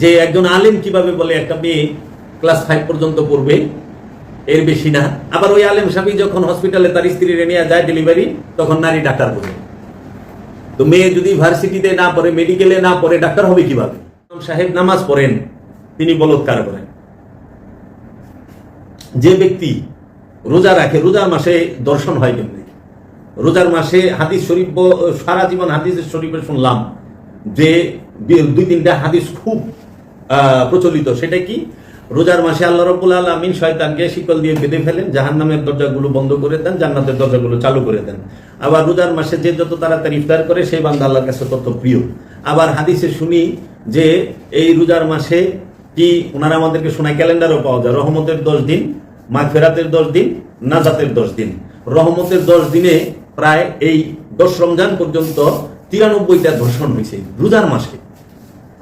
যে একজন আলেম কীভাবে বলে একটা মেয়ে ক্লাস ফাইভ পর্যন্ত পড়বে, এর বেশি না। আবার ওই আলেম স্বামী যখন হসপিটালে তার স্ত্রী নিয়ে যায় ডেলিভারি তখন নারী ডাক্তার বলে। তো মেয়ে যদি ভার্সিটিতে না পড়ে, মেডিকেলে না পড়ে, ডাক্তার হবে কীভাবে? সাহেব নামাজ পড়েন, তিনি বলৎকার করেন যে ব্যক্তি রোজা রাখে, রোজার মাসে দর্শন হয় কেমনি? রোজার মাসে হাদিস শরীফ সারা জীবন হাদিস শরীফে শুনলাম যে দুই তিনটা হাদিস খুব প্রচলিত। সেটা কি? রোজার মাসে আল্লাহ রব্বুল আলমিন শয়তানকে শিকল দিয়ে বেঁধে ফেলেন, জাহান্নামের দরজাগুলো বন্ধ করে দেন, জান্নাতের দরজাগুলো চালু করে দেন। আবার রোজার মাসে যে যত তাড়াতাড়ি ইফতার করে, সেই বান্দা আল্লাহর কাছে তত প্রিয়। আবার হাদিসে শুনি যে, এই রোজার মাসে কি ওনারা আমাদেরকে শোনায়, ক্যালেন্ডারও পাওয়া যায়। রহমতের দশ দিন, মাগফেরাতের দশ দিন, নাজাতের দশ দিন। রহমতের দশ দিনে প্রায় এই দশ রমজান পর্যন্ত তিরানব্বইটা ধর্ষণ হয়েছে রোজার মাসে।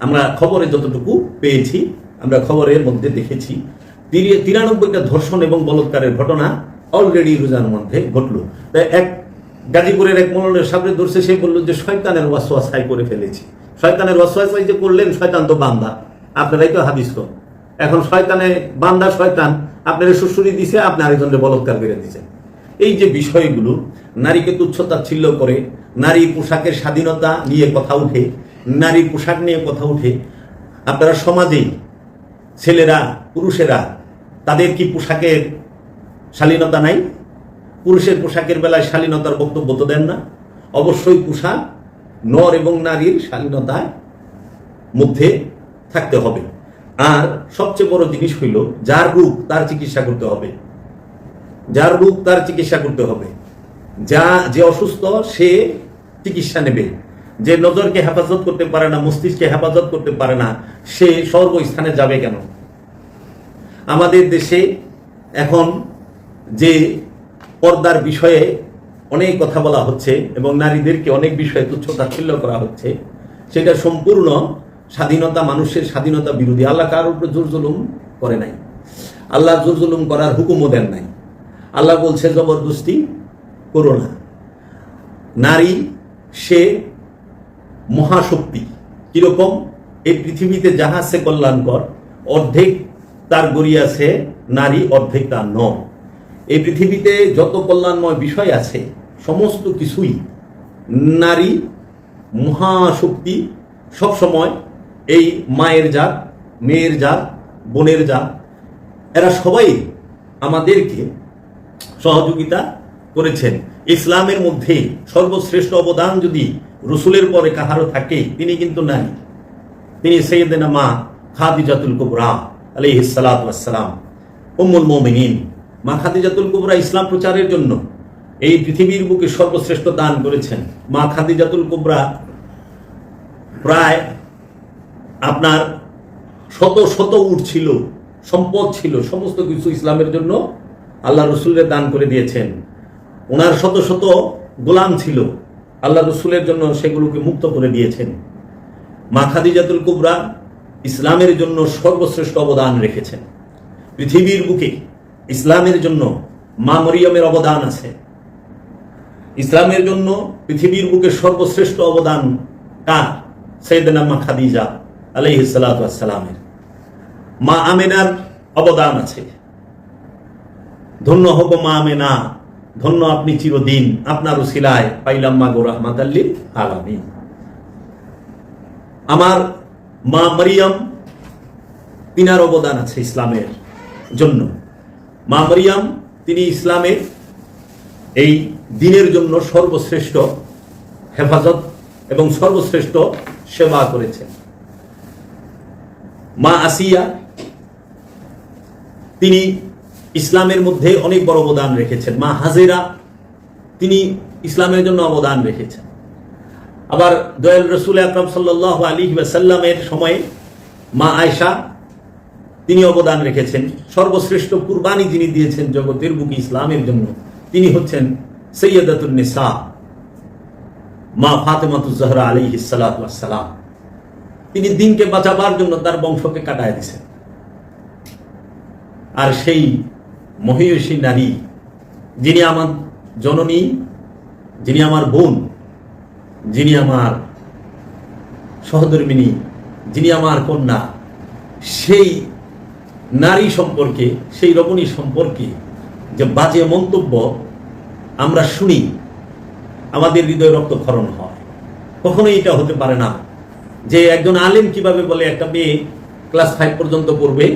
আমরা খবরে যতটুকু পেয়েছি, আমরা খবরের মধ্যে দেখেছি। তিরি- তিরানব্বইটা ধর্ষণ এবং বলৎকারের ঘটনা অলরেডি রোজার মধ্যে ঘটলো। তাই এক গাজীপুরের এক মৌলনের সামনে ধরছে, সে বলল যে শয়তানের ওয়াসওয়াসাই করে ফেলেছি। শয়তানের ওয়াসওয়াসাই যে করলেন, শয়তান তো বান্দা। আপনারাই তো হাদিস কর এখন শয়তানে বান্দা, শয়তান, আপনারা শ্বশুরি দিছে, আপনি আরেকজনকে বলৎকার করে দিচ্ছেন এই যে বিষয়গুলো, নারীকে তুচ্ছতাচ্ছিল্য করে, নারী পোশাকের স্বাধীনতা নিয়ে কথা উঠে নারী পোশাক নিয়ে কথা উঠে, আপনারা সমাজেই ছেলেরা, পুরুষেরা, তাদের কি পোশাকের শালীনতা নাই? পুরুষের পোশাকের বেলায় শালীনতার বক্তব্য তো দেন না। অবশ্যই পোশাক নর এবং নারীর শালীনতার মধ্যে থাকতে হবে। আর সবচেয়ে বড় জিনিস হইল, যার রূপ তার চিকিৎসা করতে হবে। যার রূপ তার চিকিৎসা করতে হবে। যা, যে অসুস্থ, সে চিকিৎসা নেবে। যে নজরকে হেফাজত করতে পারে না, মস্তিষ্কে হেফাজত করতে পারে না, সে সর্বস্থানে যাবে কেন? আমাদের দেশে এখন যে পর্দার বিষয়ে অনেক কথা বলা হচ্ছে এবং নারীদেরকে অনেক বিষয়ে তুচ্ছতাচ্ছিল্য করা হচ্ছে, সেটা সম্পূর্ণ স্বাধীনতা, মানুষের স্বাধীনতা বিরোধী। আল্লাহ কার উপরে জোর জুলুম করে নাই। আল্লাহ জোর জুলুম করার হুকুমও দেন নাই। আল্লাহ বলছে, জবরদস্তি করো না। নারী সে মহাশক্তি। কীরকম? এই পৃথিবীতে যাহা সে কল্যাণকর, অর্ধেক তার গড়িয়াছে নারী, অর্ধেক তার ন এই পৃথিবীতে যত কল্যাণময় বিষয় আছে, সমস্ত কিছুই নারী, মহাশক্তি সবসময় এই মায়ের জাত, মেয়ের জাত, বোনের জাত, এরা সবাই আমাদেরকে সহযোগিতা করেছেন। ইসলামের মধ্যে সর্বশ্রেষ্ঠ অবদান যদি রসুলের পরে কাহারও থাকে, তিনি কিন্তু নাই। তিনি সৈয়দেনা মা খাদিজাতুল কুবরা ওয়াসসালাম, উম্মুল মুমিনিন। মা খাদিজাতুল কুবরা ইসলাম প্রচারের জন্য এই পৃথিবীর বুকে সর্বশ্রেষ্ঠ দান করেছেন। মা খাদিজাতুল কুবরা প্রায় আপনার শত শত উঠ ছিল, সম্পদ ছিল, সমস্ত কিছু ইসলামের জন্য আল্লাহ রসুলের দান করে দিয়েছেন। ওনার শত শত গোলাম ছিল। আল্লাহ রসুলের জন্য সেগুলোকে মুক্ত করে দিয়েছেন। মা খাদিজাতুল কুবরা ইসলামের জন্য সর্বশ্রেষ্ঠ অবদান রেখেছেন। পৃথিবীর বুকে ইসলামের জন্য মা মরিয়মের অবদান আছে। ইসলামের জন্য পৃথিবীর বুকে সর্বশ্রেষ্ঠ অবদান কার? সৈয়দনা মা খাদিজা আলাইহিস সালাতু ওয়াস সালামের মা আমেনার অবদান আছে। ধন্য হব মা আমেনা। ধন্য আপনি চিরদিন আপনার উসিলায় পাইলাম মা গো রহমাত আল্লিল আলামিন। আমার মা মারিয়াম তিনার অবদান আছে ইসলামের জন্য। মা মারিয়াম, তিনি ইসলামের এই দিনের জন্য সর্বশ্রেষ্ঠ হেফাজত এবং সর্বশ্রেষ্ঠ সেবা করেছেন। মা আসিয়া, তিনি ইসলামের মধ্যে অনেক বড় অবদান রেখেছেন। মা হাজেরা, তিনি ইসলামের জন্য অবদান রেখেছেন। আবার দয়াল রসুল আকরম সাল্লাহ আলী সাল্লামের সময়ে মা আয়সা তিনি অবদান রেখেছেন। সর্বশ্রেষ্ঠ কুরবানি যিনি দিয়েছেন জগতের বুকে ইসলামের জন্য, তিনি হচ্ছেন সৈয়দাতুল মা ফাতেমাতুজ জহরা আলী সালাম তিনি দিনকে বাঁচাবার জন্য তার বংশকে কাটায় দিছেন আর সেই মহিষী নারী, যিনি আমার জননী, যিনি আমার বোন, যিনি আমার সহধর্মিনী, যিনি আমার কন্যা, সেই নারী সম্পর্কে, সেই রমণী সম্পর্কে যে বাজে মন্তব্য আমরা শুনি, আমাদের হৃদয় রক্তক্ষরণ হয়। কখনোই এটা হতে পারে না যে একজন আলেম কীভাবে বলে, একটা মেয়ে ক্লাস ফাইভ পর্যন্ত পড়বে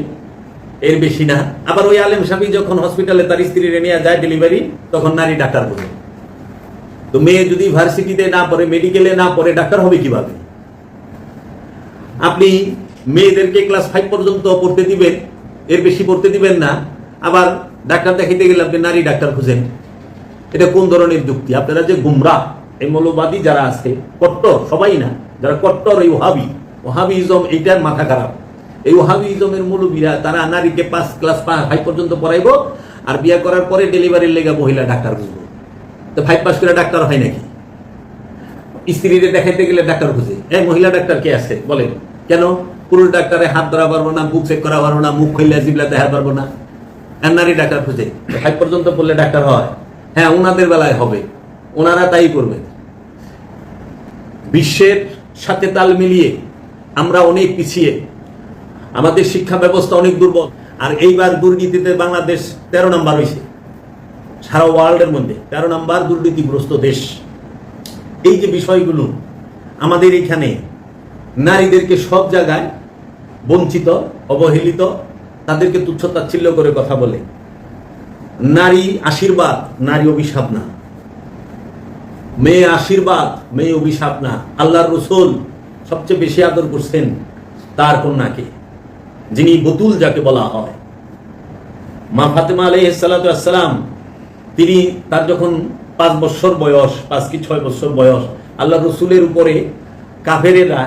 এর বেশি না। আবার ওই আলেম স্বামী যখন হসপিটালে তার স্ত্রী নিয়ে যায় ডেলিভারি তখন নারী ডাক্তার বোঝে তো মেয়ে যদি ভার্সিটিতে না পড়ে মেডিকেলে না পড়ে, ডাক্তার হবে কীভাবে? আপনি মেয়েদেরকে ক্লাস ফাইভ পর্যন্ত পড়তে দিবেন, এর বেশি পড়তে দিবেন না। আবার ডাক্তার দেখাইতে গেলে আপনি নারী ডাক্তার খুঁজেন। এটা কোন ধরনের যুক্তি? আপনারা যে গুমরা এই মৌলবাদী যারা আছে, কট্টর, সবাই না, যারা কট্টর, এই ওহাবি। ওহাবি ইজম এইটার মাথা খারাপ। এই ওহাবি ইজমের মৌলবীরা, তারা নারীকে পাঁচ ক্লাস ফাইভ পর্যন্ত পড়াইবো, আর বিয়ে করার পরে ডেলিভারির লেগে মহিলা ডাক্তার বুঝব তো ফাইভ পাস করে ডাক্তার হয় নাকি? স্ত্রীদের দেখাইতে গেলে ডাক্তার খুঁজে। এই মহিলা ডাক্তার কে আছে? বলেন। কেন? পুরুষ ডাক্তারে হাত ধরা পারব না, বুক চেক করা পারব না, মুখ খুললে জিবলা দেখা পারব না। আর নারী ডাক্তার খুঁজে। ফাইভ পর্যন্ত পড়লে ডাক্তার হয়। হ্যাঁ ওনাদের বেলায় হবে। ওনারা তাই করবে। বিশ্বের সাথে তাল মিলিয়ে আমরা অনেক পিছিয়ে আমাদের শিক্ষা ব্যবস্থা অনেক দুর্বল। আর এইবার দুর্নীতিতে বাংলাদেশ তেরো নাম্বার হয়েছে সারা ওয়ার্ল্ডের মধ্যে তেরো নাম্বার দুর্নীতিগ্রস্ত দেশ। এই যে বিষয়গুলো, আমাদের এখানে নারীদেরকে সব জায়গায় বঞ্চিত, অবহেলিত, তাদেরকে তুচ্ছ তাচ্ছিল্য করে কথা বলে। নারী আশীর্বাদ, নারী অভিশাপ না। মেয়ে আশীর্বাদ, মেয়ে অভিশাপ না। আল্লাহর রসুল সবচেয়ে বেশি আদর করছেন তার কন্যাকে। যিনি বতুল যাকে বলা হয়। মা ফাতেমা আলাই সালাম তিনি তার যখন পাঁচ বছর বয়স, পাঁচ কি ছয় বছর বয়স, আল্লাহ রসুলের উপরে কাফেরেরা,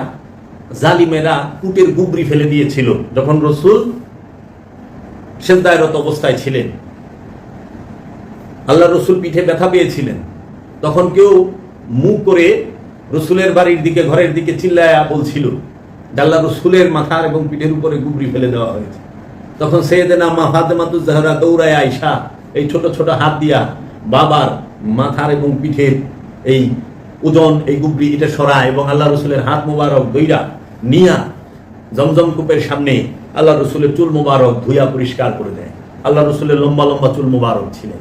জালিমেরা কুটের গুবরি ফেলে দিয়েছিল। যখন রসুল সেন্দায়রত অবস্থায় ছিলেন, আল্লাহ রসুল পিঠে ব্যথা পেয়েছিলেন, তখন কেউ মুখ করে রসুলের বাড়ির দিকে, ঘরের দিকে চিল্লায়া বলছিল আল্লাহ রসুলের মাথার এবং পিঠের উপরে গুবরি ফেলে দেওয়া হয়েছে। তখন সৈয়দেনা মা ফাতেমাতুজ জাহরা দৌড়ায় আইসা এই ছোট ছোট হাত দিয়া বাবার মাথার এবং পিঠের এই ওজন, এই গুবরি এটা সরায় এবং আল্লাহ রসুলের হাত মুবারক দইরা নিয়া জমজম কূপের সামনে আল্লাহ রসুলের চুল মুবারক ধুইয়া পরিষ্কার করে দেয়। আল্লাহ রসুলের লম্বা লম্বা চুল মুবারক ছিলেন।